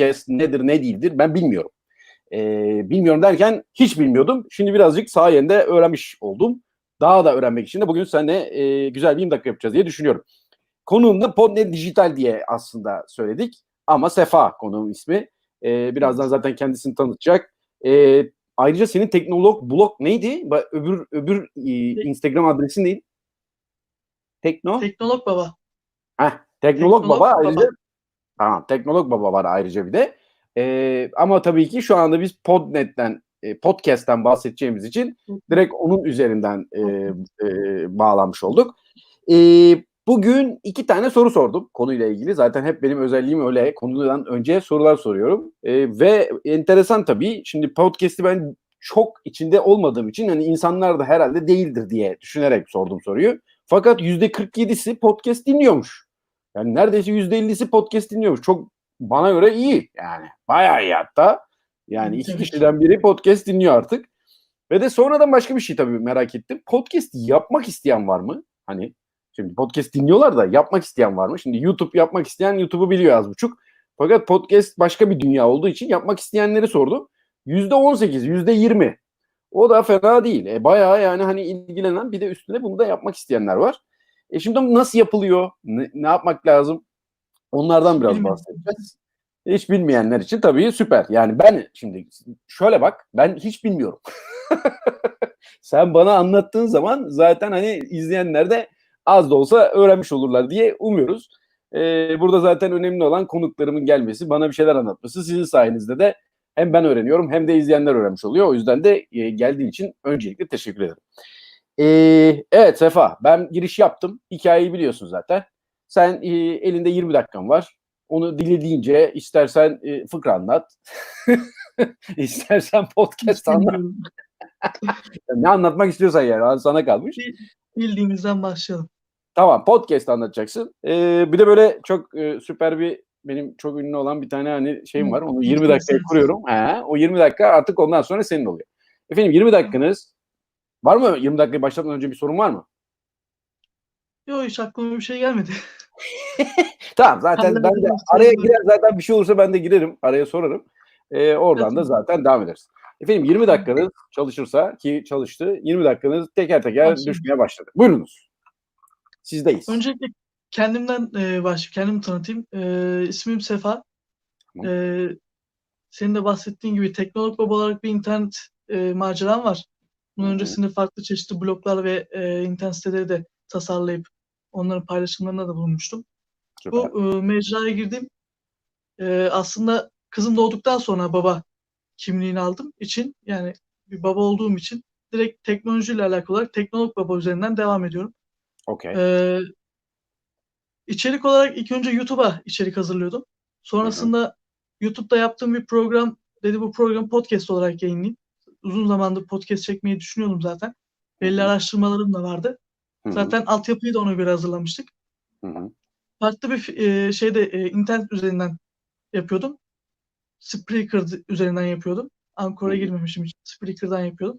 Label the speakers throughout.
Speaker 1: podcast nedir ne değildir ben bilmiyorum. E, bilmiyorum derken hiç bilmiyordum. Şimdi birazcık sayende öğrenmiş oldum. Daha da öğrenmek için de bugün seninle e, güzel bir 20 dakika yapacağız diye düşünüyorum. Konuğum da Podnet Dijital diye aslında söyledik. Ama Sefa konuğum ismi. E, birazdan zaten kendisini tanıtacak. E, ayrıca senin teknolog blog neydi? Öbür öbür e, Instagram adresin neydi? Tekno?
Speaker 2: Teknolog baba.
Speaker 1: Heh, Teknolog,
Speaker 2: Teknolog
Speaker 1: Baba
Speaker 2: Baba.
Speaker 1: ayrıca tamam Teknolog Baba var ayrıca bir de. Ee, ama tabii ki şu anda biz Podnet'ten e, podcast'ten bahsedeceğimiz için direkt onun üzerinden e, e, bağlanmış olduk. E, bugün iki tane soru sordum konuyla ilgili. Zaten hep benim özelliğim öyle. Konudan önce sorular soruyorum. E, ve enteresan tabii. Şimdi podcast'i ben çok içinde olmadığım için hani insanlar da herhalde değildir diye düşünerek sordum soruyu. Fakat %47'si podcast dinliyormuş. Yani neredeyse %50'si podcast dinliyormuş. Çok bana göre iyi yani. Bayağı iyi hatta. Yani iki kişiden biri podcast dinliyor artık. Ve de sonradan başka bir şey tabii merak ettim. Podcast yapmak isteyen var mı? Hani şimdi podcast dinliyorlar da yapmak isteyen var mı? Şimdi YouTube yapmak isteyen YouTube'u biliyor az buçuk. Fakat podcast başka bir dünya olduğu için yapmak isteyenleri sordum. %18, %20. O da fena değil. E, bayağı yani hani ilgilenen bir de üstüne bunu da yapmak isteyenler var. E şimdi nasıl yapılıyor? Ne, ne yapmak lazım? Onlardan biraz bahsedeceğiz. Hiç bilmeyenler için tabii süper. Yani ben şimdi şöyle bak ben hiç bilmiyorum. Sen bana anlattığın zaman zaten hani izleyenler de az da olsa öğrenmiş olurlar diye umuyoruz. Ee, burada zaten önemli olan konuklarımın gelmesi, bana bir şeyler anlatması. Sizin sayenizde de hem ben öğreniyorum hem de izleyenler öğrenmiş oluyor. O yüzden de e, geldiğin için öncelikle teşekkür ederim. Ee, evet Sefa, ben giriş yaptım. Hikayeyi biliyorsun zaten. Sen e, elinde 20 dakikan var. Onu dilediğince istersen e, fıkra anlat. istersen podcast anlat. Ne anlatmak istiyorsan yani sana kalmış.
Speaker 2: Bildiğimizden başlayalım.
Speaker 1: Tamam podcast anlatacaksın. Ee, bir de böyle çok e, süper bir benim çok ünlü olan bir tane hani şeyim var. Onu 20 dakikaya kuruyorum. He, o 20 dakika artık ondan sonra senin oluyor. Efendim 20 dakikanız var mı? 20 dakikayı başlatmadan önce bir sorun var mı?
Speaker 2: Yok hiç aklıma bir şey gelmedi.
Speaker 1: Tamam zaten ben de araya girer zaten bir şey olursa ben de girerim. Araya sorarım. Ee, oradan da zaten devam ederiz. Efendim 20 dakikanız çalışırsa ki çalıştı 20 dakikanız teker teker
Speaker 2: Başlayalım.
Speaker 1: düşmeye başladı. Buyurunuz. Sizdeyiz.
Speaker 2: Öncelikle kendimden e, başlayıp kendimi tanıtayım. E, ismim Sefa.
Speaker 1: Tamam.
Speaker 2: E, senin de bahsettiğin gibi teknolog baba olarak bir internet e, maceram var. Bunun öncesinde farklı çeşitli bloglar ve e, internet siteleri de tasarlayıp onların paylaşımlarına da bulunmuştum.
Speaker 1: Süper.
Speaker 2: Bu e, mecraya girdim. E, aslında kızım doğduktan sonra baba kimliğini aldım için yani bir baba olduğum için direkt teknolojiyle alakalı olarak teknolog baba üzerinden devam ediyorum.
Speaker 1: Okey.
Speaker 2: Ee, içerik olarak ilk önce YouTube'a içerik hazırlıyordum. Sonrasında YouTube'da yaptığım bir program dedi bu programı podcast olarak yayınlayayım. Uzun zamandır podcast çekmeyi düşünüyordum zaten. Belli araştırmalarım da vardı.
Speaker 1: Hı hı,
Speaker 2: Zaten altyapıyı da ona göre hazırlamıştık.
Speaker 1: hı hı.
Speaker 2: Farklı bir e, şeyde e, internet üzerinden yapıyordum. Spreaker üzerinden yapıyordum. Ankor'a girmemişim hiç. Spreaker'dan yapıyordum.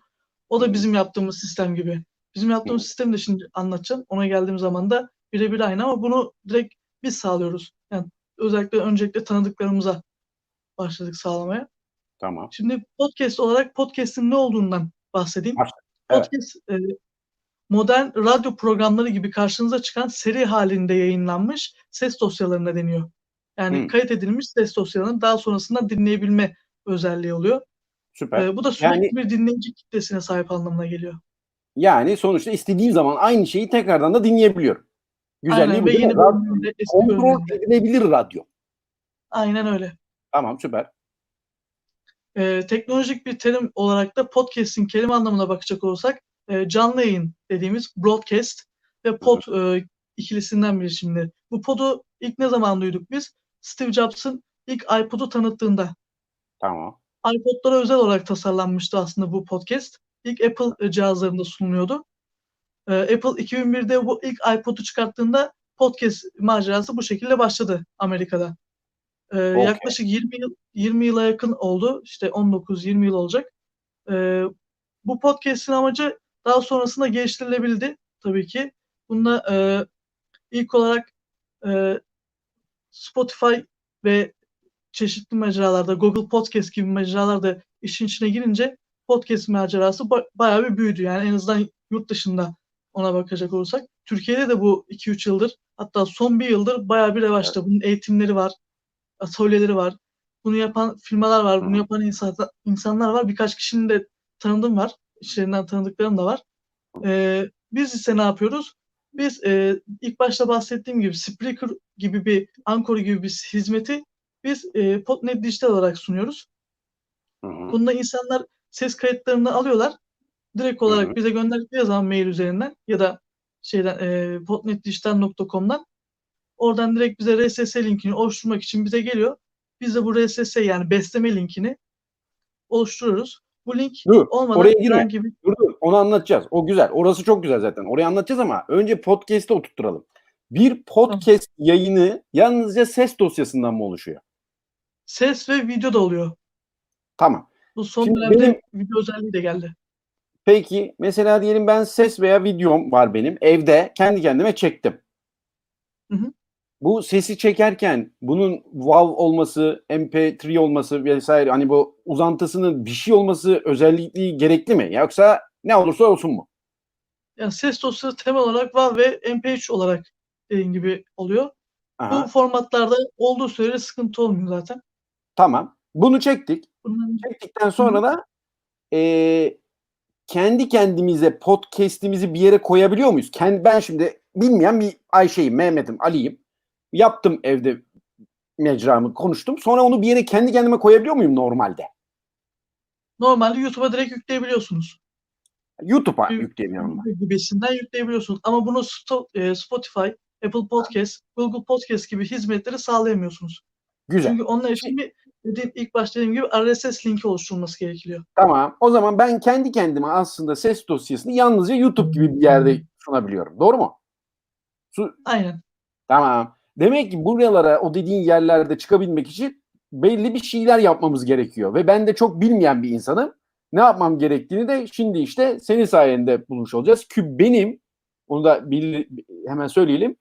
Speaker 2: O da bizim yaptığımız sistem gibi. Bizim yaptığımız sistemi de şimdi anlatacağım. Ona geldiğim zaman da birebir aynı ama bunu direkt biz sağlıyoruz. Yani özellikle öncelikle tanıdıklarımıza başladık sağlamaya.
Speaker 1: Tamam.
Speaker 2: Şimdi podcast olarak podcast'in ne olduğundan bahsedeyim.
Speaker 1: Evet.
Speaker 2: Podcast e, modern radyo programları gibi karşınıza çıkan seri halinde yayınlanmış ses dosyalarına deniyor. Yani
Speaker 1: Hmm.
Speaker 2: kayıt edilmiş ses dosyalarını daha sonrasında dinleyebilme özelliği oluyor.
Speaker 1: Süper.
Speaker 2: E, bu da sürekli
Speaker 1: Yani-
Speaker 2: bir dinleyici kitlesine sahip anlamına geliyor.
Speaker 1: Yani sonuçta istediğim zaman aynı şeyi tekrardan da dinleyebiliyorum. Güzelliği
Speaker 2: Aynen
Speaker 1: bu
Speaker 2: yeni
Speaker 1: Radyo- Kontrol edilebilir radyo.
Speaker 2: Aynen öyle.
Speaker 1: Tamam süper.
Speaker 2: E, teknolojik bir terim olarak da podcast'in kelime anlamına bakacak olursak e, canlı yayın dediğimiz broadcast ve pod e, ikilisinden biri şimdi. Bu pod'u ilk ne zaman duyduk biz? Steve Jobs'ın ilk iPod'u tanıttığında.
Speaker 1: Tamam.
Speaker 2: iPod'lara özel olarak tasarlanmıştı aslında bu podcast. İlk Apple e, cihazlarında sunuluyordu. E, Apple 2001'de bu ilk iPod'u çıkarttığında podcast macerası bu şekilde başladı Amerika'da. E, Yaklaşık 20 yıl 20 yıla yakın oldu. İşte 19-20 yıl olacak. E, bu podcast'in amacı daha sonrasında geliştirilebildi tabii ki. Bunda e, ilk olarak e, Spotify ve çeşitli mecralarda, Google Podcast gibi mecralarda işin içine girince podcast macerası ba- bayağı bir büyüdü. Yani en azından yurt dışında ona bakacak olursak. Türkiye'de de bu 2-3 yıldır hatta son bir yıldır bayağı bir revaçta. Bunun eğitimleri var, atölyeleri var. Bunu yapan firmalar var, bunu yapan insan, insanlar var. Birkaç kişinin de tanıdığım var. İçlerinden tanıdıklarım da var. Ee, biz ise ne yapıyoruz? Biz e, ilk başta bahsettiğim gibi Spreaker gibi bir, Anchor gibi bir hizmeti biz e, Podnet Dijital olarak sunuyoruz. Bunda insanlar ses kayıtlarını alıyorlar. Direkt olarak bize gönderdikleri zaman mail üzerinden ya da şeyden e, podnetdijital.com'dan oradan direkt bize RSS linkini oluşturmak için bize geliyor. Biz de bu RSS yani besleme linkini oluşturuyoruz. Bu link
Speaker 1: Dur,
Speaker 2: olmadan
Speaker 1: oraya girme.
Speaker 2: bir
Speaker 1: Dur dur onu anlatacağız. O güzel. Orası çok güzel zaten. Orayı anlatacağız ama önce podcast'te oturtturalım. Bir podcast yayını yalnızca ses dosyasından mı oluşuyor?
Speaker 2: ses ve video da oluyor.
Speaker 1: Tamam.
Speaker 2: Bu son
Speaker 1: Şimdi
Speaker 2: dönemde
Speaker 1: benim-
Speaker 2: video özelliği de geldi.
Speaker 1: Peki mesela diyelim ben ses veya videom var benim. Evde kendi kendime çektim.
Speaker 2: Hı hı.
Speaker 1: Bu sesi çekerken bunun WAV olması, MP3 olması vesaire hani bu uzantısının bir şey olması özelliği gerekli mi? Yoksa ne olursa olsun mu?
Speaker 2: Yani ses dosyası temel olarak WAV ve MP3 olarak dediğim gibi oluyor.
Speaker 1: Aha,
Speaker 2: Bu formatlarda olduğu sürece sıkıntı olmuyor zaten.
Speaker 1: tamam. Bunu çektik.
Speaker 2: Bunların
Speaker 1: Çektikten sonra da eee, kendi kendimize podcast'imizi bir yere koyabiliyor muyuz? Kendi, ben şimdi bilmeyen bir Ayşe'yim, Mehmet'im, Ali'yim. Yaptım evde mecramı, konuştum. Sonra onu bir yere kendi kendime koyabiliyor muyum normalde?
Speaker 2: normalde YouTube'a direkt yükleyebiliyorsunuz.
Speaker 1: YouTube'a ben.
Speaker 2: Gibisinden yükleyebiliyorsunuz. Ama bunu e, Spotify, Apple Podcast, Google Podcast gibi hizmetleri sağlayamıyorsunuz.
Speaker 1: Güzel.
Speaker 2: Çünkü onlar için bir dediğim, ilk başta dediğim gibi RSS linki oluşturulması gerekiyor.
Speaker 1: Tamam. O zaman ben kendi kendime aslında ses dosyasını yalnızca YouTube gibi bir yerde sunabiliyorum. Doğru mu? Su-
Speaker 2: Aynen.
Speaker 1: Tamam. Demek ki buralara o dediğin yerlerde çıkabilmek için belli bir şeyler yapmamız gerekiyor. Ve ben de çok bilmeyen bir insanım. Ne yapmam gerektiğini de şimdi işte senin sayende bulmuş olacağız. Ki benim, onu da bil- hemen söyleyelim.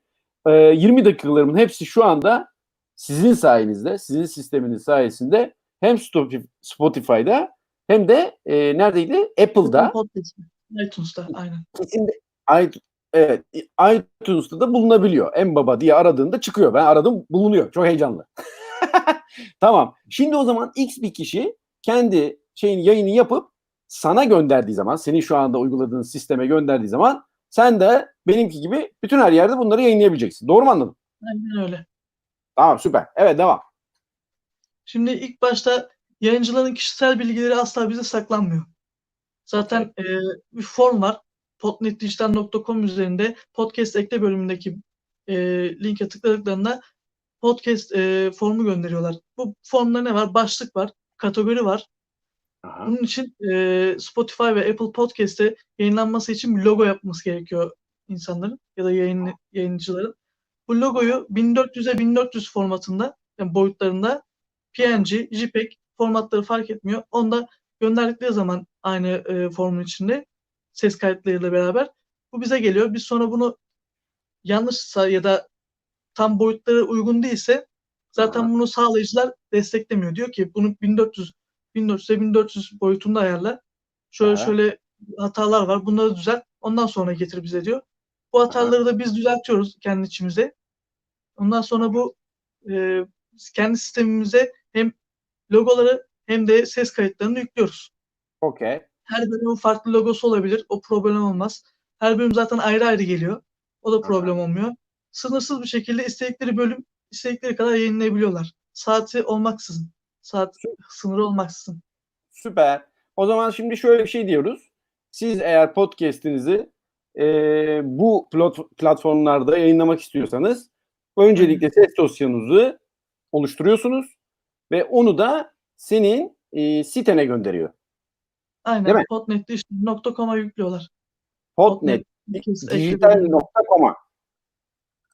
Speaker 1: e, 20 dakikalarımın hepsi şu anda sizin sayenizde, sizin sisteminiz sayesinde hem Spotif- Spotify'da hem de e, neredeydi? Apple'da.
Speaker 2: İTunes'ta aynen.
Speaker 1: Evet, iTunes'ta da bulunabiliyor. En baba diye aradığında çıkıyor. Ben aradım bulunuyor. Çok heyecanlı. tamam. Şimdi o zaman X bir kişi kendi şeyin yayını yapıp sana gönderdiği zaman, senin şu anda uyguladığın sisteme gönderdiği zaman sen de benimki gibi bütün her yerde bunları yayınlayabileceksin. Doğru mu anladım?
Speaker 2: Aynen öyle.
Speaker 1: Tamam süper. Evet devam.
Speaker 2: Şimdi ilk başta yayıncıların kişisel bilgileri asla bize saklanmıyor. Zaten e, bir form var. podnetdijital.com üzerinde podcast ekle bölümündeki e, linke tıkladıklarında podcast e, formu gönderiyorlar. Bu formda ne var? Başlık var, kategori var.
Speaker 1: Aha.
Speaker 2: Bunun için e, Spotify ve Apple Podcast'te yayınlanması için bir logo yapması gerekiyor insanların ya da yayın, yayıncıların. Bu logoyu 1400'e 1400 formatında yani boyutlarında PNG, JPEG formatları fark etmiyor. Onu da gönderdikleri zaman aynı e, formun içinde ses kayıtlarıyla beraber bu bize geliyor. Biz sonra bunu yanlışsa ya da tam boyutları uygun değilse zaten bunu sağlayıcılar desteklemiyor. Diyor ki bunu 1400 1400'e 1400 boyutunda ayarla. Şöyle
Speaker 1: Aha.
Speaker 2: şöyle hatalar var. Bunları düzelt. Ondan sonra getir bize diyor. Bu hataları da biz düzeltiyoruz kendi içimize. Ondan sonra bu e, kendi sistemimize hem logoları hem de ses kayıtlarını yüklüyoruz.
Speaker 1: Okey.
Speaker 2: Her bölümün farklı logosu olabilir. O problem olmaz. Her bölüm zaten ayrı ayrı geliyor. O da problem olmuyor. Sınırsız bir şekilde istedikleri bölüm istedikleri kadar yayınlayabiliyorlar. Saati olmaksızın. Saat sınırı olmaksızın.
Speaker 1: Süper. O zaman şimdi şöyle bir şey diyoruz. Siz eğer podcast'inizi e, bu plat- platformlarda yayınlamak istiyorsanız öncelikle ses dosyanızı oluşturuyorsunuz ve onu da senin e, sitene gönderiyor.
Speaker 2: Aynen.
Speaker 1: mi?
Speaker 2: Podnetdijital.com'a yüklüyorlar.
Speaker 1: Podnet
Speaker 2: İkisi ekli bölüm.
Speaker 1: dijital.com'a.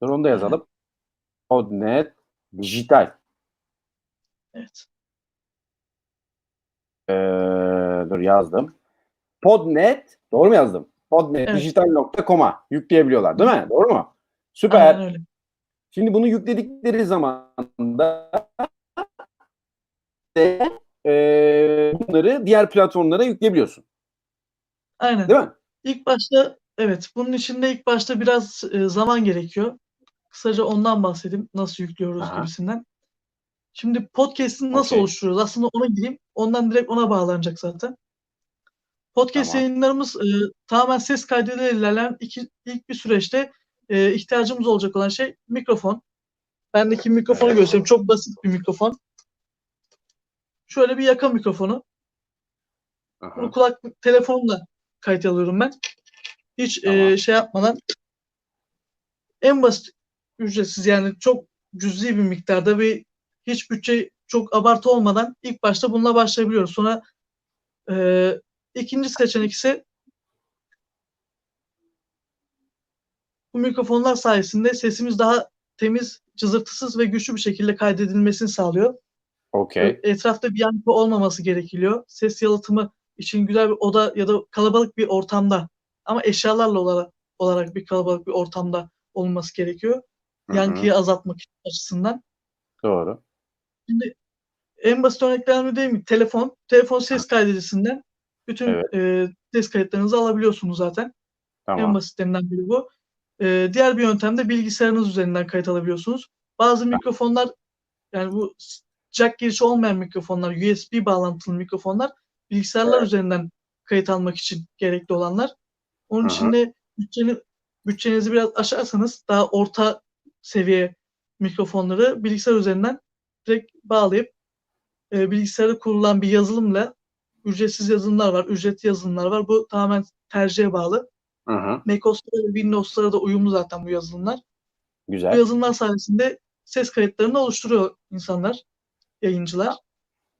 Speaker 1: Dur onu da yazalım. Podnet dijital.
Speaker 2: Evet.
Speaker 1: Ee, dur yazdım. Podnet doğru mu yazdım? Podnet
Speaker 2: Evet.
Speaker 1: dijital.com'a yükleyebiliyorlar değil mi? Doğru mu? Süper.
Speaker 2: Aynen öyle.
Speaker 1: Şimdi bunu yükledikleri zaman da e, bunları diğer platformlara yükleyebiliyorsun.
Speaker 2: Aynen.
Speaker 1: Değil mi?
Speaker 2: İlk başta evet bunun için de ilk başta biraz e, zaman gerekiyor. Kısaca ondan bahsedeyim. Nasıl yüklüyoruz
Speaker 1: Aha.
Speaker 2: gibisinden. Şimdi podcast'ini nasıl
Speaker 1: Okey.
Speaker 2: oluşturuyoruz? Aslında ona gireyim. Ondan direkt ona bağlanacak zaten. Podcast
Speaker 1: Tamam.
Speaker 2: yayınlarımız e, tamamen ses kaydıyla ilerleyen iki, ilk bir süreçte e, ihtiyacımız olacak olan şey mikrofon. Bendeki mikrofonu
Speaker 1: Evet.
Speaker 2: göstereyim. Çok basit bir mikrofon. Şöyle bir yaka mikrofonu.
Speaker 1: Aha.
Speaker 2: Bunu kulak telefonla kayıt alıyorum ben. Hiç e,
Speaker 1: Tamam.
Speaker 2: şey yapmadan en basit ücretsiz yani çok cüzi bir miktarda ve hiç bütçe çok abartı olmadan ilk başta bununla başlayabiliyoruz. Sonra e, ikinci seçenek ise bu mikrofonlar sayesinde sesimiz daha temiz, cızırtısız ve güçlü bir şekilde kaydedilmesini sağlıyor.
Speaker 1: Okey.
Speaker 2: Etrafta bir yankı olmaması gerekiyor. Ses yalıtımı için güzel bir oda ya da kalabalık bir ortamda ama eşyalarla olarak, olarak bir kalabalık bir ortamda olması gerekiyor. Yankıyı azaltmak açısından.
Speaker 1: Doğru.
Speaker 2: Şimdi en basit örneklerden dediğim gibi telefon. Telefon ses kaydedicisinden bütün
Speaker 1: Evet.
Speaker 2: e, ses kayıtlarınızı alabiliyorsunuz zaten. En
Speaker 1: Tamam.
Speaker 2: basitlerinden biri bu. E, diğer bir yöntem de bilgisayarınız üzerinden kayıt alabiliyorsunuz. Bazı mikrofonlar yani bu jack girişi olmayan mikrofonlar, USB bağlantılı mikrofonlar bilgisayarlar
Speaker 1: Evet.
Speaker 2: üzerinden kayıt almak için gerekli olanlar. Onun
Speaker 1: Hı
Speaker 2: için de bütçeni, bütçenizi biraz aşarsanız daha orta seviye mikrofonları bilgisayar üzerinden direkt bağlayıp e, bilgisayara kurulan bir yazılımla ücretsiz yazılımlar var, ücretli yazılımlar var. Bu tamamen tercihe bağlı. MacOS'lara ve Windows'lara da uyumlu zaten bu yazılımlar. Bu
Speaker 1: Güzel.
Speaker 2: yazılımlar sayesinde ses kayıtlarını oluşturuyor insanlar, yayıncılar.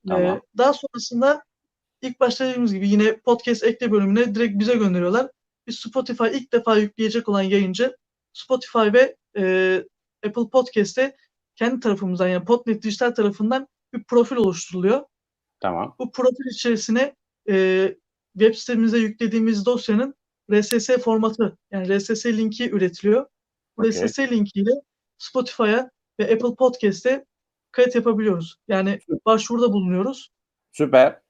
Speaker 1: Tamam.
Speaker 2: Ee, daha sonrasında ilk başta dediğimiz gibi yine podcast ekle bölümüne direkt bize gönderiyorlar. Biz Spotify ilk defa yükleyecek olan yayıncı Spotify ve e, Apple Podcast'te kendi tarafımızdan yani Podnet Dijital tarafından bir profil oluşturuluyor.
Speaker 1: Tamam.
Speaker 2: Bu profil içerisine e, web sitemize yüklediğimiz dosyanın RSS formatı yani RSS linki üretiliyor. Bu
Speaker 1: Okey.
Speaker 2: RSS linkiyle Spotify'a ve Apple Podcast'e kayıt yapabiliyoruz. Yani başvuruda bulunuyoruz.
Speaker 1: Süper.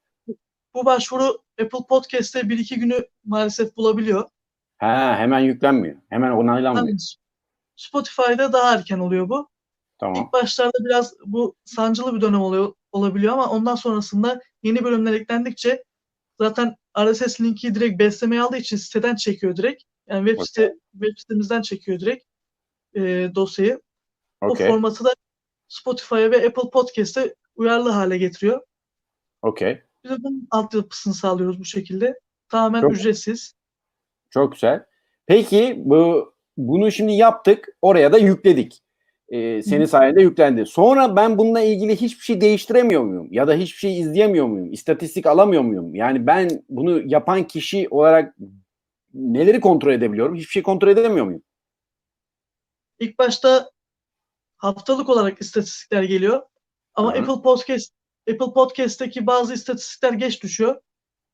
Speaker 2: Bu başvuru Apple Podcast'te bir iki günü maalesef bulabiliyor.
Speaker 1: Ha, hemen yüklenmiyor. Hemen onaylanmıyor.
Speaker 2: Yani Spotify'da daha erken oluyor bu.
Speaker 1: Tamam.
Speaker 2: İlk başlarda biraz bu sancılı bir dönem oluyor olabiliyor ama ondan sonrasında yeni bölümler eklendikçe zaten RSS linki direkt beslemeye aldığı için siteden çekiyor direkt. Yani web site web sitemizden çekiyor direkt e, dosyayı. O
Speaker 1: Okey.
Speaker 2: formatı da Spotify'a ve Apple Podcast'e uyarlı hale getiriyor.
Speaker 1: Okey.
Speaker 2: Biz de bunun altyapısını sağlıyoruz bu şekilde. Tamamen
Speaker 1: Çok-
Speaker 2: ücretsiz.
Speaker 1: Çok güzel. Peki bu bunu şimdi yaptık. Oraya da yükledik. Ee, senin sayende yüklendi. Sonra ben bununla ilgili hiçbir şey değiştiremiyor muyum? Ya da hiçbir şey izleyemiyor muyum? İstatistik alamıyor muyum? Yani ben bunu yapan kişi olarak neleri kontrol edebiliyorum? Hiçbir şey kontrol edemiyor muyum?
Speaker 2: İlk başta haftalık olarak istatistikler geliyor. Ama
Speaker 1: Hı hı.
Speaker 2: Apple Podcast Apple Podcast'teki bazı istatistikler geç düşüyor.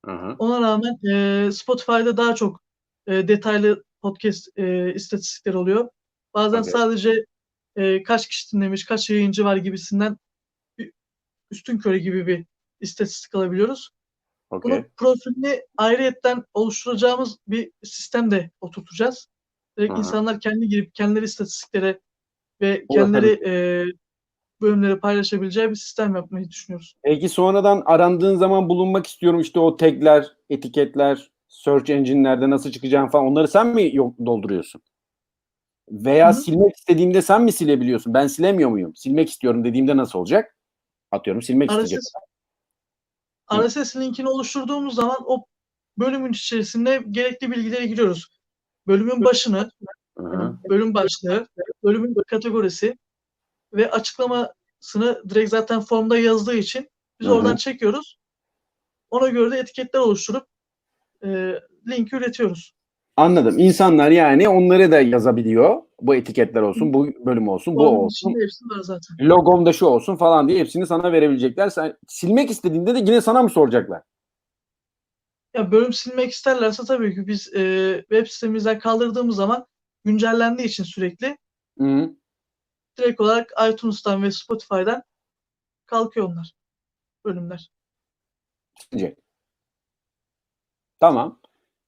Speaker 1: Hı hı.
Speaker 2: Ona rağmen e, Spotify'da daha çok e, detaylı podcast e, istatistikler oluyor. Bazen
Speaker 1: Okey.
Speaker 2: sadece e, kaç kişi dinlemiş, kaç yayıncı var gibisinden üstün körü gibi bir istatistik alabiliyoruz.
Speaker 1: Okey.
Speaker 2: Bunun profilini ayrıyetten oluşturacağımız bir sistem de oturtacağız. Direkt
Speaker 1: hı.
Speaker 2: insanlar kendi girip kendileri istatistiklere ve
Speaker 1: Olur,
Speaker 2: kendileri e, bölümleri paylaşabileceği bir sistem yapmayı düşünüyoruz.
Speaker 1: Peki sonradan arandığın zaman bulunmak istiyorum işte o tagler, etiketler, search engine'lerde nasıl çıkacağım falan onları sen mi yok dolduruyorsun? Veya
Speaker 2: Hı hı.
Speaker 1: silmek istediğimde sen mi silebiliyorsun? Ben silemiyor muyum? Silmek istiyorum dediğimde nasıl olacak? Atıyorum silmek isteyecek.
Speaker 2: RSS,
Speaker 1: Hı.
Speaker 2: RSS linkini oluşturduğumuz zaman o bölümün içerisinde gerekli bilgilere giriyoruz. Bölümün başını,
Speaker 1: Hı hı.
Speaker 2: bölüm başlığı, bölümün kategorisi ve açıklamasını direkt zaten formda yazdığı için biz
Speaker 1: hı.
Speaker 2: oradan çekiyoruz. Ona göre de etiketler oluşturup e, linki üretiyoruz.
Speaker 1: Anladım. İnsanlar yani onları da yazabiliyor. Bu etiketler olsun, bu bölüm olsun, bu
Speaker 2: Formun
Speaker 1: olsun.
Speaker 2: zaten.
Speaker 1: Logomda şu olsun falan diye hepsini sana verebilecekler. Sen silmek istediğinde de yine sana mı soracaklar?
Speaker 2: Ya bölüm silmek isterlerse tabii ki biz e, web sitemizden kaldırdığımız zaman güncellendiği için sürekli
Speaker 1: Hı
Speaker 2: direkt olarak iTunes'tan ve Spotify'dan kalkıyor onlar. bölümler.
Speaker 1: Sence? Tamam.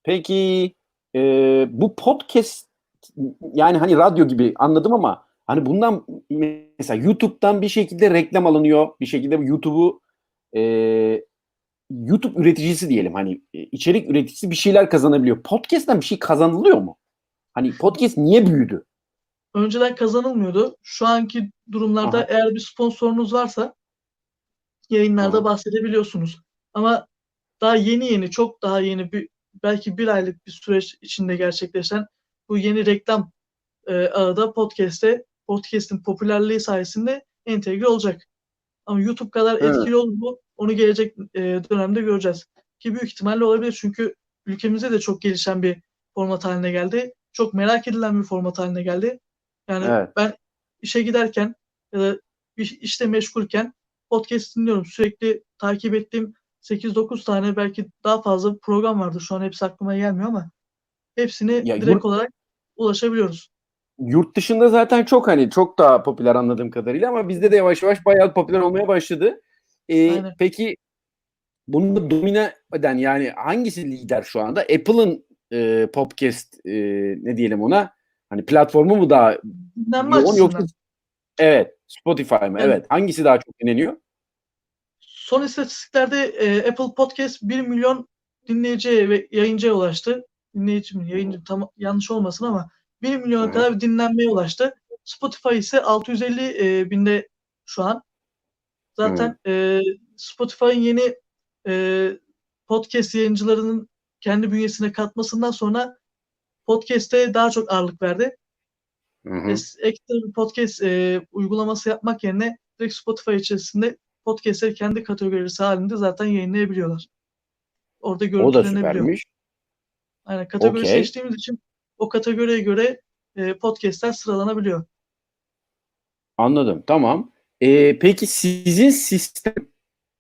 Speaker 1: Peki e, bu podcast yani hani radyo gibi anladım ama hani bundan mesela YouTube'dan bir şekilde reklam alınıyor. Bir şekilde YouTube'u e, YouTube üreticisi diyelim hani içerik üreticisi bir şeyler kazanabiliyor. Podcast'ten bir şey kazanılıyor mu? Hani podcast niye büyüdü?
Speaker 2: Önceden kazanılmıyordu. Şu anki durumlarda
Speaker 1: Aha.
Speaker 2: eğer bir sponsorunuz varsa yayınlarda
Speaker 1: Aha.
Speaker 2: bahsedebiliyorsunuz. Ama daha yeni yeni, çok daha yeni bir belki bir aylık bir süreç içinde gerçekleşen bu yeni reklam e, ağı da podcast'te podcast'in popülerliği sayesinde entegre olacak. Ama YouTube kadar
Speaker 1: Evet.
Speaker 2: etkili olur mu? Onu gelecek e, dönemde göreceğiz. Ki büyük ihtimalle olabilir çünkü ülkemizde de çok gelişen bir format haline geldi. Çok merak edilen bir format haline geldi. Yani
Speaker 1: Evet.
Speaker 2: ben işe giderken ya da işte meşgulken podcast dinliyorum. Sürekli takip ettiğim 8-9 tane belki daha fazla program vardı. Şu an hepsi aklıma gelmiyor ama hepsini
Speaker 1: Ya
Speaker 2: direkt
Speaker 1: yurt-
Speaker 2: olarak ulaşabiliyoruz.
Speaker 1: Yurt dışında zaten çok hani çok daha popüler anladığım kadarıyla ama bizde de yavaş yavaş bayağı popüler olmaya başladı. Ee,
Speaker 2: Aynen.
Speaker 1: peki bunu domine eden yani hangisi lider şu anda? Apple'ın e, podcast e, ne diyelim ona? Hani platformu mu daha
Speaker 2: Dinlenme
Speaker 1: yoğun yoksa evet Spotify mı?
Speaker 2: Evet.
Speaker 1: Evet. Hangisi daha çok dinleniyor?
Speaker 2: Son istatistiklerde e, Apple Podcast 1 milyon dinleyiciye ve yayıncıya ulaştı. Dinleyici mi? Yayıncı tam yanlış olmasın ama 1 milyona
Speaker 1: hı.
Speaker 2: kadar bir dinlenmeye ulaştı. Spotify ise 650 e, binde şu an. Zaten e, Spotify'ın yeni e, podcast yayıncılarının kendi bünyesine katmasından sonra podcast'e daha çok ağırlık verdi.
Speaker 1: Hı hı.
Speaker 2: Ekstra bir podcast e, uygulaması yapmak yerine direkt Spotify içerisinde podcastleri kendi kategorisi halinde zaten yayınlayabiliyorlar. Orada görüntülenebiliyor. Aynen kategori
Speaker 1: Okey.
Speaker 2: seçtiğimiz için o kategoriye göre e, podcastler sıralanabiliyor.
Speaker 1: Anladım. Tamam. Ee, peki sizin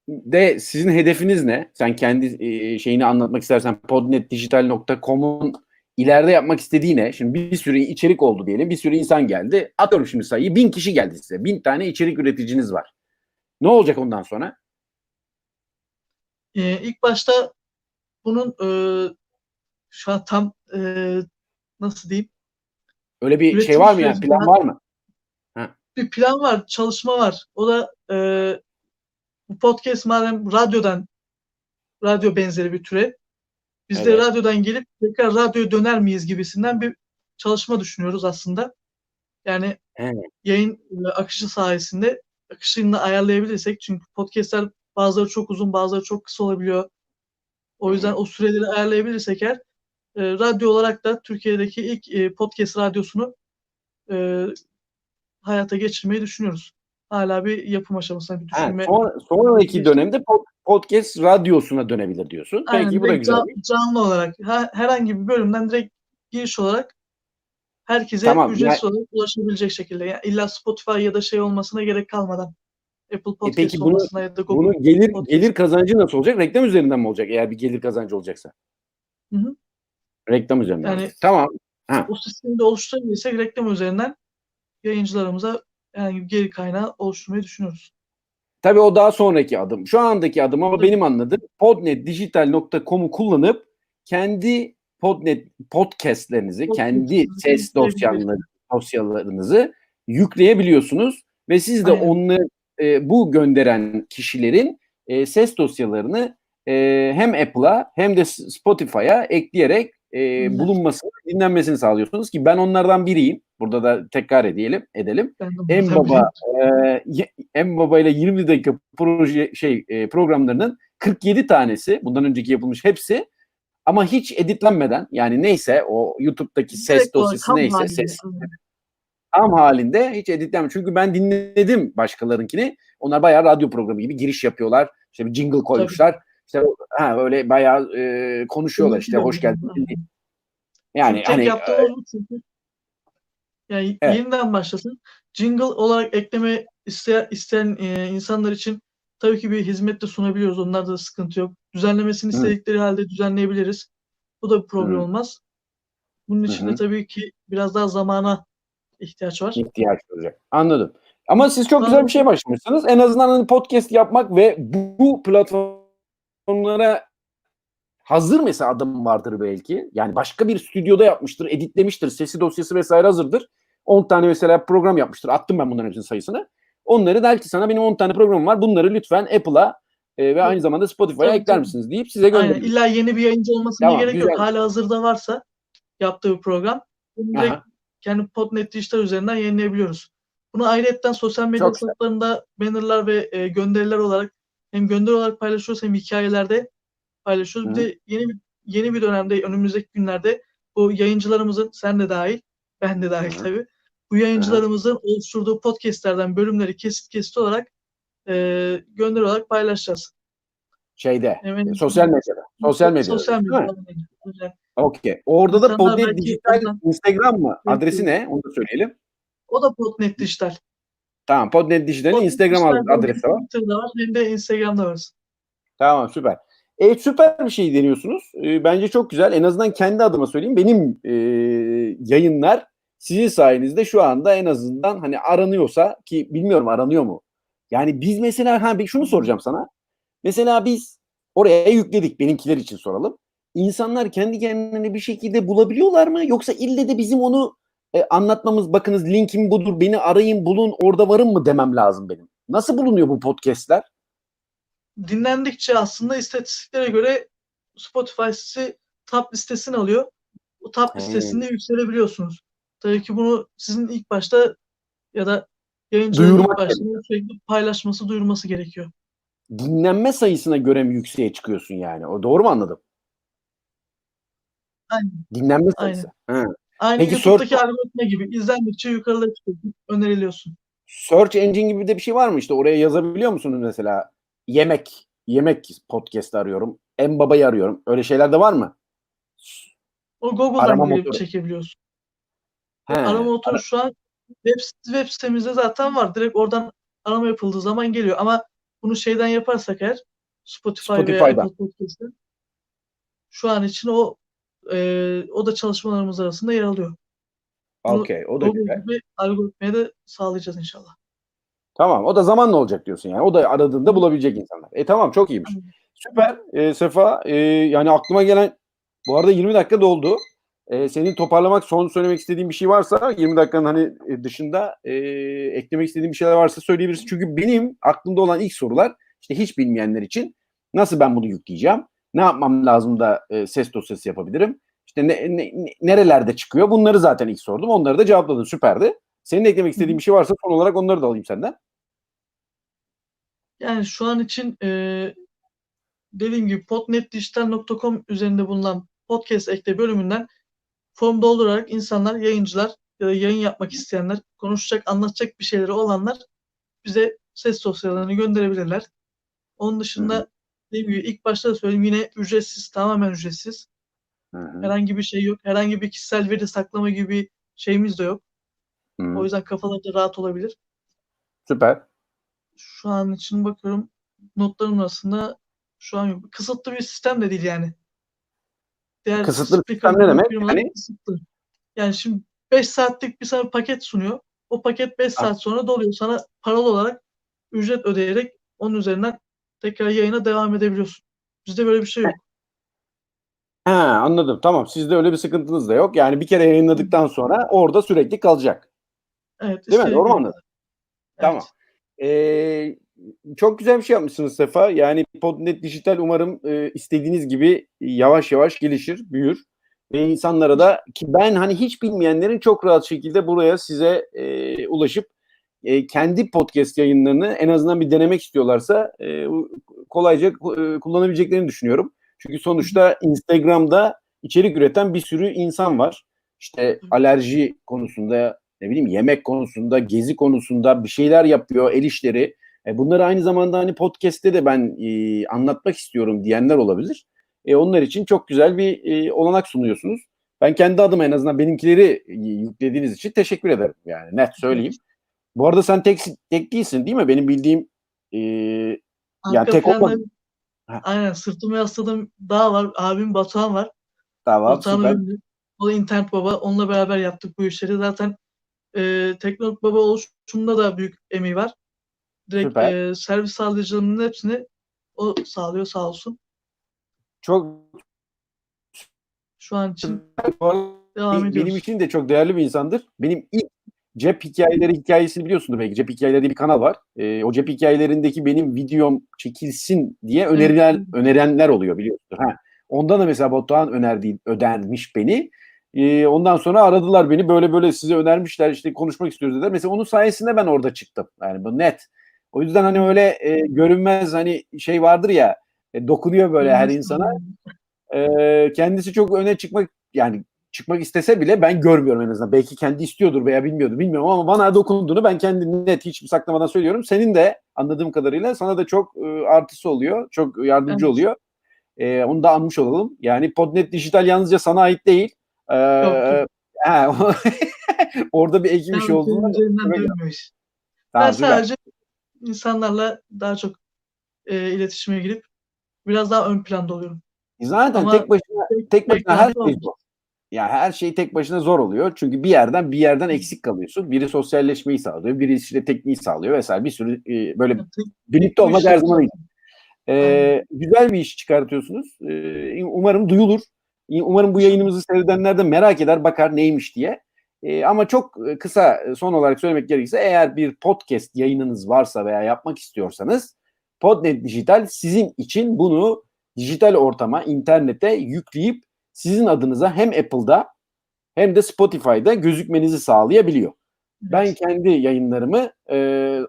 Speaker 1: sistemde sizin hedefiniz ne? Sen kendi e, şeyini anlatmak istersen podnetdijital.com'un ileride yapmak istediği ne? Şimdi bir sürü içerik oldu diyelim. Bir sürü insan geldi. Atıyorum şimdi sayıyı. Bin kişi geldi size. Bin tane içerik üreticiniz var. Ne olacak ondan sonra?
Speaker 2: E, ilk başta bunun e, şu an tam e, nasıl diyeyim
Speaker 1: Öyle bir
Speaker 2: Üretim
Speaker 1: şey var mı yani? Plan var mı?
Speaker 2: bir plan var, çalışma var. O da e, bu podcast madem radyodan radyo benzeri bir türe biz de
Speaker 1: Evet.
Speaker 2: radyodan gelip tekrar radyoya döner miyiz gibisinden bir çalışma düşünüyoruz aslında. Yani
Speaker 1: Evet.
Speaker 2: yayın e, akışı sayesinde akışını da ayarlayabilirsek çünkü podcastler bazıları çok uzun bazıları çok kısa olabiliyor. O yüzden o süreleri ayarlayabilirsek eğer e, radyo olarak da Türkiye'deki ilk e, podcast radyosunu e, hayata geçirmeyi düşünüyoruz. Hala bir yapım aşamasında bir
Speaker 1: Ha,
Speaker 2: düşünme.
Speaker 1: sonra, sonraki dönemde pod- podcast radyosuna dönebilir diyorsun.
Speaker 2: Aynen,
Speaker 1: Peki bu da güzel.
Speaker 2: can- canlı olarak ha- herhangi bir bölümden direkt giriş olarak herkese
Speaker 1: Tamam,
Speaker 2: ücretsiz olarak ulaşabilecek şekilde. Yani illa Spotify ya da şey olmasına gerek kalmadan. Apple Podcast
Speaker 1: E peki bunu-
Speaker 2: olmasına ya da Google
Speaker 1: Bunun gelir
Speaker 2: Podcast.
Speaker 1: gelir kazancı nasıl olacak? Reklam üzerinden mi olacak eğer bir gelir kazancı olacaksa?
Speaker 2: Hı hı.
Speaker 1: Reklam üzerinden.
Speaker 2: Yani-.
Speaker 1: Tamam. Ha.
Speaker 2: o sistemi de oluşturabilirsek reklam üzerinden yayıncılarımıza herhangi bir geri kaynağı oluşturmayı düşünüyoruz.
Speaker 1: Tabii o daha sonraki adım. Şu andaki adım ama
Speaker 2: Tabii.
Speaker 1: benim anladığım podnetdijital.com'u kullanıp kendi podnet podcastlerinizi, kendi
Speaker 2: Podcastlerinizi
Speaker 1: ses dosyalarını, dosyalarınızı yükleyebiliyorsunuz ve siz de
Speaker 2: Aynen.
Speaker 1: onları e, bu gönderen kişilerin e, ses dosyalarını e, hem Apple'a hem de Spotify'a ekleyerek e, bulunmasını, dinlenmesini sağlıyorsunuz ki ben onlardan biriyim. Burada da tekrar edelim, edelim. En
Speaker 2: tabii
Speaker 1: baba e, en baba ile 20 dakika proje şey e, programlarının 47 tanesi bundan önceki yapılmış hepsi ama hiç editlenmeden yani neyse o YouTube'daki ses dosyası neyse
Speaker 2: halinde,
Speaker 1: ses tam halinde hiç editlenmiyor. Çünkü ben dinledim başkalarınkini. Onlar bayağı radyo programı gibi giriş yapıyorlar. İşte bir jingle koymuşlar. İşte ha böyle bayağı e, konuşuyorlar işte hoş geldin. Yani
Speaker 2: tek
Speaker 1: hani
Speaker 2: bu çünkü yani
Speaker 1: Evet.
Speaker 2: yeniden başlasın. Jingle olarak ekleme isteyen, isteyen e, insanlar için tabii ki bir hizmet de sunabiliyoruz. Onlarda da sıkıntı yok. Düzenlemesini
Speaker 1: Hı.
Speaker 2: istedikleri halde düzenleyebiliriz. Bu da bir problem
Speaker 1: Hı.
Speaker 2: olmaz. Bunun için de tabii ki biraz daha zamana ihtiyaç var.
Speaker 1: ihtiyaç olacak. Anladım. Ama siz çok güzel bir şey başlamışsınız. En azından hani podcast yapmak ve bu platformlara hazır mesela adım vardır belki. Yani başka bir stüdyoda yapmıştır, editlemiştir, sesi dosyası vesaire hazırdır. 10 tane mesela program yapmıştır. Attım ben bunların hepsinin sayısını. Onları der ki sana benim 10 tane programım var. Bunları lütfen Apple'a e, ve aynı zamanda Spotify'a
Speaker 2: Tabii,
Speaker 1: ekler misiniz deyip size
Speaker 2: Aynen.
Speaker 1: gönderir.
Speaker 2: İlla yeni bir yayıncı olmasına
Speaker 1: Tamam,
Speaker 2: gerek
Speaker 1: güzel.
Speaker 2: yok. Hala hazırda varsa yaptığı bir program bunu direkt kendi Podnet Dijital üzerinden yayınlayabiliyoruz. Bunu ayrıyetten sosyal medya
Speaker 1: Çok
Speaker 2: hesaplarında bannerlar ve e, gönderiler olarak hem gönderi olarak paylaşıyoruz hem hikayelerde paylaşıyoruz.
Speaker 1: Hı.
Speaker 2: Bir de yeni yeni bir dönemde önümüzdeki günlerde bu yayıncılarımızın sen de dahil ben de dahil tabii bu yayıncılarımızın oluşturduğu podcastlerden bölümleri kesit kesit olarak e, gönderi olarak paylaşacağız.
Speaker 1: Şeyde,
Speaker 2: Hemen-
Speaker 1: e, sosyal medyada. Sosyal medyada.
Speaker 2: Sosyal medyada.
Speaker 1: Okey. Orada da
Speaker 2: İnsanlar
Speaker 1: Podnet
Speaker 2: belki
Speaker 1: Dijital
Speaker 2: oradan-
Speaker 1: Instagram mı?
Speaker 2: Evet,
Speaker 1: Adresi
Speaker 2: evet.
Speaker 1: ne? Onu da söyleyelim.
Speaker 2: O da Podnet Dijital.
Speaker 1: Tamam. Podnet Dijital'in
Speaker 2: Podnet
Speaker 1: Instagram
Speaker 2: Dijital'de
Speaker 1: adresi var.
Speaker 2: Twitter'da var hem de Instagram'da varız.
Speaker 1: Tamam süper. E, süper bir şey deniyorsunuz. E, bence çok güzel. En azından kendi adıma söyleyeyim. Benim e, yayınlar sizin sayenizde şu anda en azından hani aranıyorsa ki bilmiyorum aranıyor mu? Yani biz mesela ha bir şunu soracağım sana. Mesela biz oraya yükledik. Benimkiler için soralım. İnsanlar kendi kendilerine bir şekilde bulabiliyorlar mı? Yoksa ille de bizim onu e, anlatmamız bakınız linkim budur beni arayın bulun orada varım mı demem lazım benim. Nasıl bulunuyor bu podcastler?
Speaker 2: Dinlendikçe aslında istatistiklere göre Spotify sizi top listesine alıyor. O top listesinde yükselebiliyorsunuz. Tabii ki bunu sizin ilk başta ya da yayıncının
Speaker 1: Duyurmak
Speaker 2: ilk başta sürekli paylaşması, duyurması gerekiyor.
Speaker 1: dinlenme sayısına göre mi yükseğe çıkıyorsun yani? O doğru mu anladım?
Speaker 2: Aynen.
Speaker 1: Dinlenme sayısı. Hı.
Speaker 2: Aynı
Speaker 1: Peki
Speaker 2: YouTube'daki algoritma gibi izlendikçe yukarıda çıkıyorsun, öneriliyorsun.
Speaker 1: Search engine gibi de bir şey var mı işte oraya yazabiliyor musunuz mesela? Yemek, yemek podcast arıyorum. En babayı arıyorum. Öyle şeyler de var mı?
Speaker 2: O Google'dan
Speaker 1: Arama
Speaker 2: girip
Speaker 1: motoru.
Speaker 2: çekebiliyorsun.
Speaker 1: He.
Speaker 2: Arama motoru şu an web, web sitemizde zaten var. Direkt oradan arama yapıldığı zaman geliyor. Ama bunu şeyden yaparsak eğer Spotify veya
Speaker 1: Spotify'dan.
Speaker 2: Apple şu an için o e, o da çalışmalarımız arasında yer alıyor. bunu
Speaker 1: Okey, o da
Speaker 2: Google
Speaker 1: güzel.
Speaker 2: gibi algoritmaya da sağlayacağız inşallah.
Speaker 1: Tamam, o da zamanla olacak diyorsun yani. O da aradığında bulabilecek insanlar. E tamam, çok iyiymiş. Süper. E, Sefa, e, yani aklıma gelen bu arada 20 dakika doldu. E, senin toparlamak, son söylemek istediğin bir şey varsa 20 dakikanın hani e, dışında e, eklemek istediğin bir şeyler varsa söyleyebilirsin. Çünkü benim aklımda olan ilk sorular işte hiç bilmeyenler için nasıl ben bunu yükleyeceğim? Ne yapmam lazım da e, ses dosyası yapabilirim? İşte ne, ne- ne- nerelerde çıkıyor? Bunları zaten ilk sordum. Onları da cevapladın. Süperdi. Senin eklemek istediğin bir şey varsa son olarak onları da alayım senden.
Speaker 2: Yani şu an için e, dediğim gibi podnetdijital.com üzerinde bulunan podcast ekle bölümünden form doldurarak insanlar, yayıncılar ya da yayın yapmak isteyenler, konuşacak, anlatacak bir şeyleri olanlar bize ses dosyalarını gönderebilirler. Onun dışında dediğim gibi ilk başta da söyleyeyim yine ücretsiz, tamamen ücretsiz.
Speaker 1: Hı hı.
Speaker 2: Herhangi bir şey yok. Herhangi bir kişisel veri saklama gibi şeyimiz de yok.
Speaker 1: Hı.
Speaker 2: O yüzden kafaları da rahat olabilir.
Speaker 1: Süper.
Speaker 2: Şu an için bakıyorum notlarım arasında şu an yok. Kısıtlı bir sistem de değil yani. Diğer
Speaker 1: Kısıtlı bir sistem ne demek? Yani?
Speaker 2: kısıtlı. Yani şimdi 5 saatlik bir sana paket sunuyor. O paket 5
Speaker 1: Ah.
Speaker 2: saat sonra doluyor. Sana paralı olarak ücret ödeyerek onun üzerinden tekrar yayına devam edebiliyorsun. Bizde böyle bir şey yok.
Speaker 1: Ha anladım. Tamam. Sizde öyle bir sıkıntınız da yok. Yani bir kere yayınladıktan sonra orada sürekli kalacak.
Speaker 2: Evet.
Speaker 1: Değil mi? Doğru mu anladım?
Speaker 2: Evet.
Speaker 1: Tamam. Ee, çok güzel bir şey yapmışsınız Sefa. Yani Podnet Dijital umarım e, istediğiniz gibi yavaş yavaş gelişir, büyür. Ve insanlara da ki ben hani hiç bilmeyenlerin çok rahat şekilde buraya size e, ulaşıp e, kendi podcast yayınlarını en azından bir denemek istiyorlarsa e, kolayca e, kullanabileceklerini düşünüyorum. Çünkü sonuçta Instagram'da içerik üreten bir sürü insan var. İşte alerji konusunda, ne bileyim yemek konusunda, gezi konusunda bir şeyler yapıyor, el işleri. E, bunları aynı zamanda hani podcast'te de ben e, anlatmak istiyorum diyenler olabilir. E, onlar için çok güzel bir e, olanak sunuyorsunuz. Ben kendi adıma en azından benimkileri e, yüklediğiniz için teşekkür ederim. Yani net söyleyeyim. Bu arada sen tek, tek değilsin değil mi? Benim bildiğim e, yani tek
Speaker 2: planda-
Speaker 1: olmadı. Ha.
Speaker 2: Aynen sırtıma yasladığım daha var. Abim Batuhan var.
Speaker 1: Tamam süper.
Speaker 2: Ünlü. O internet baba. Onunla beraber yaptık bu işleri. Zaten e, Teknolog Baba oluşumunda da büyük emeği var. Direkt
Speaker 1: Süper.
Speaker 2: e, servis sağlayıcılarının hepsini o sağlıyor sağ olsun.
Speaker 1: Çok
Speaker 2: Şu an için
Speaker 1: Bu arada
Speaker 2: devam
Speaker 1: benim için de çok değerli bir insandır. Benim ilk cep hikayeleri hikayesini biliyorsundur belki. Cep hikayeleri diye bir kanal var. Ee, o cep hikayelerindeki benim videom çekilsin diye önerilen, önerenler oluyor biliyorsunuz. Ha. Ondan da mesela Batuhan önerdiği, önermiş beni. Ee, ondan sonra aradılar beni. Böyle böyle size önermişler işte konuşmak istiyoruz dediler. Mesela onun sayesinde ben orada çıktım. Yani bu net. O yüzden hani öyle e, görünmez hani şey vardır ya e, dokunuyor böyle her insana. Ee, kendisi çok öne çıkmak yani çıkmak istese bile ben görmüyorum en azından. Belki kendi istiyordur veya bilmiyordur bilmiyorum ama bana dokunduğunu ben kendim net hiç saklamadan söylüyorum. Senin de anladığım kadarıyla sana da çok e, artısı oluyor. Çok yardımcı
Speaker 2: Evet.
Speaker 1: oluyor. E, onu da anmış olalım. Yani Podnet Dijital yalnızca sana ait değil.
Speaker 2: Yok.
Speaker 1: ha, orada bir
Speaker 2: Devam
Speaker 1: olduğunu
Speaker 2: Ben sadece insanlarla daha çok e, iletişime girip biraz daha ön planda oluyorum.
Speaker 1: Zaten
Speaker 2: Ama
Speaker 1: tek başına
Speaker 2: tek-
Speaker 1: tek başına her şey zor. Yani her şey tek başına zor oluyor. Çünkü bir yerden bir yerden eksik kalıyorsun. Biri sosyalleşmeyi sağlıyor, biri işte tekniği sağlıyor vesaire. Bir sürü e, böyle birlikte olmak
Speaker 2: işi
Speaker 1: her zaman iyi. Ee, güzel bir iş çıkartıyorsunuz. Ee, umarım duyulur. Umarım bu yayınımızı seyredenler de merak eder, bakar neymiş diye. Ee, ama çok e, kısa e, son olarak söylemek gerekirse eğer bir podcast yayınınız varsa veya yapmak istiyorsanız Podnet Dijital sizin için bunu dijital ortama, internete yükleyip sizin adınıza hem Apple'da hem de Spotify'da gözükmenizi sağlayabiliyor. Ben kendi yayınlarımı e,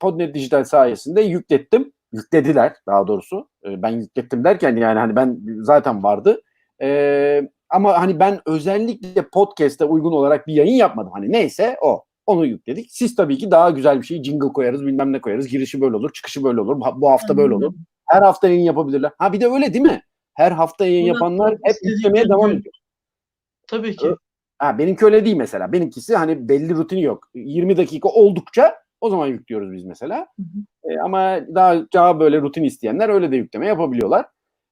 Speaker 1: Podnet Dijital sayesinde yüklettim. Yüklediler daha doğrusu. E, ben yüklettim derken yani hani ben zaten vardı. E, ama hani ben özellikle podcast'e uygun olarak bir yayın yapmadım. Hani neyse o. Onu yükledik. Siz tabii ki daha güzel bir şey jingle koyarız, bilmem ne koyarız. Girişi böyle olur, çıkışı böyle olur. Bu- hafta böyle olur. Her hafta yayın yapabilirler. Ha bir de öyle değil mi? Her hafta yayın
Speaker 2: Bunlar
Speaker 1: yapanlar hep yüklemeye devam ediyor.
Speaker 2: Tabii ki.
Speaker 1: Ha, benimki öyle değil mesela. Benimkisi hani belli rutini yok. 20 dakika oldukça o zaman yüklüyoruz biz mesela.
Speaker 2: Hı hı.
Speaker 1: E, ama daha, daha böyle rutin isteyenler öyle de yükleme yapabiliyorlar.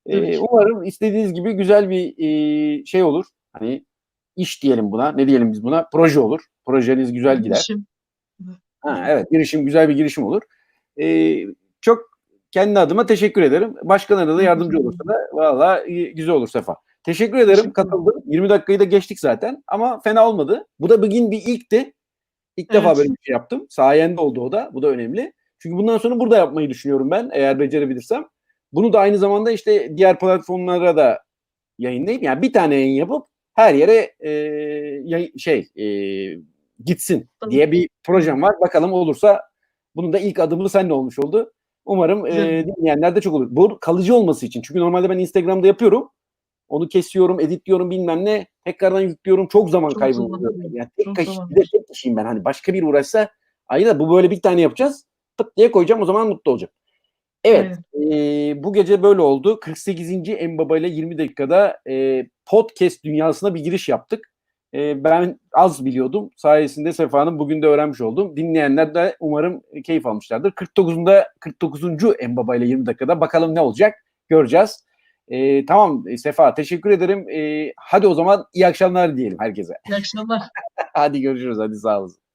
Speaker 1: E,
Speaker 2: ki.
Speaker 1: umarım istediğiniz gibi güzel bir şey olur. Hani iş diyelim buna. Ne diyelim biz buna? Proje olur. Projeniz güzel gider.
Speaker 2: İşim.
Speaker 1: Ha, evet girişim güzel bir girişim olur. Çok kendi adıma teşekkür ederim. Başkalarına da yardımcı olursa da valla güzel olur Sefa. Teşekkür ederim
Speaker 2: Teşekkür ederim.
Speaker 1: katıldın. 20 dakikayı da geçtik zaten ama fena olmadı. Bu da bugün bir ilkti. İlk defa
Speaker 2: Evet.
Speaker 1: böyle bir şey yaptım. Sayende oldu o da. Bu da önemli. Çünkü bundan sonra burada yapmayı düşünüyorum ben eğer becerebilirsem. Bunu da aynı zamanda işte diğer platformlara da yayınlayıp yani bir tane yayın yapıp her yere e, yay- şey e, gitsin diye bir projem var. Bakalım olursa bunun da ilk adımı seninle olmuş oldu. Umarım e, dinleyenler de çok olur. Bu kalıcı olması için. Çünkü normalde ben Instagram'da yapıyorum. Onu kesiyorum, editliyorum bilmem ne. Tekrardan yüklüyorum. Çok zaman
Speaker 2: Çok
Speaker 1: kaybı
Speaker 2: zaman
Speaker 1: oluyor.
Speaker 2: alıyor.
Speaker 1: Yani tek,
Speaker 2: Çok
Speaker 1: kaş- bir de tek kişiyim ben. Hani başka bir uğraşsa ayrı da bu böyle bir tane yapacağız. Pıt diye koyacağım o zaman mutlu olacağım. Evet. e, bu gece böyle oldu. 48. Embaba ile 20 dakikada e, podcast dünyasına bir giriş yaptık. E, ben az biliyordum. Sayesinde Sefa'nın bugün de öğrenmiş oldum. Dinleyenler de umarım keyif almışlardır. 49'unda 49. Embaba ile 20 dakikada bakalım ne olacak göreceğiz. E, tamam Sefa teşekkür ederim. E, hadi o zaman iyi akşamlar diyelim herkese.
Speaker 2: İyi akşamlar.
Speaker 1: Hadi görüşürüz. Hadi sağ olasın.